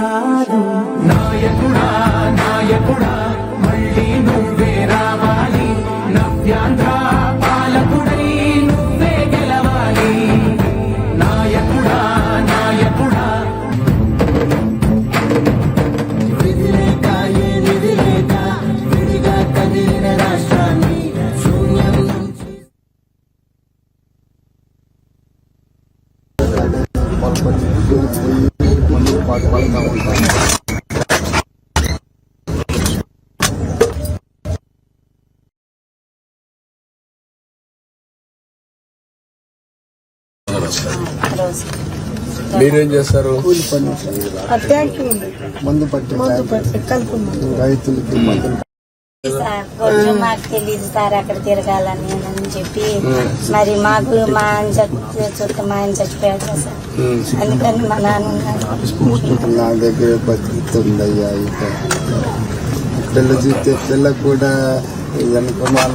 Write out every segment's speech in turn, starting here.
కాదు నాయకుడా నాయకుడా మళ్ళీ నువ్వే రావాలి. నవ్యాంధ్ర పాలకుడై నువ్వే గెలవాలి. నాయకుడా నాయకుడా. విధిలేక ఈ విధిలేక విడిగా కదిలిన రాష్ట్రాన్ని శూన్యం పాటు పడుతూ మీరేం చేస్తారు మందు పట్టి మందు రైతులకి సార్ కొంచెం మాకు తెలియదు సార్ అక్కడ తిరగాలని అని చెప్పి మరి మాకు మా ఆయన చచ్చి చుట్టూ మా ఆయన చచ్చిపోయాడు సార్. అందుకని మా నాన్న నా దగ్గర బతుకుతుందయ్యా ఇక. పిల్ల చూస్తే పిల్లకు కూడా వెనుకమాల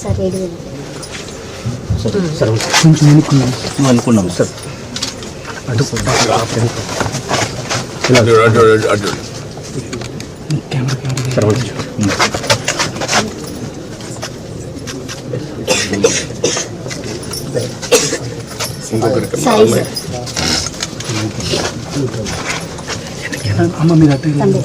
సార్ ఏడు వేలు. అనుకున్నాం సార్ అటు అటు అటు ఇంకొకరికి సాయి సార్ అమ్మ మీరు అటు తండ్రి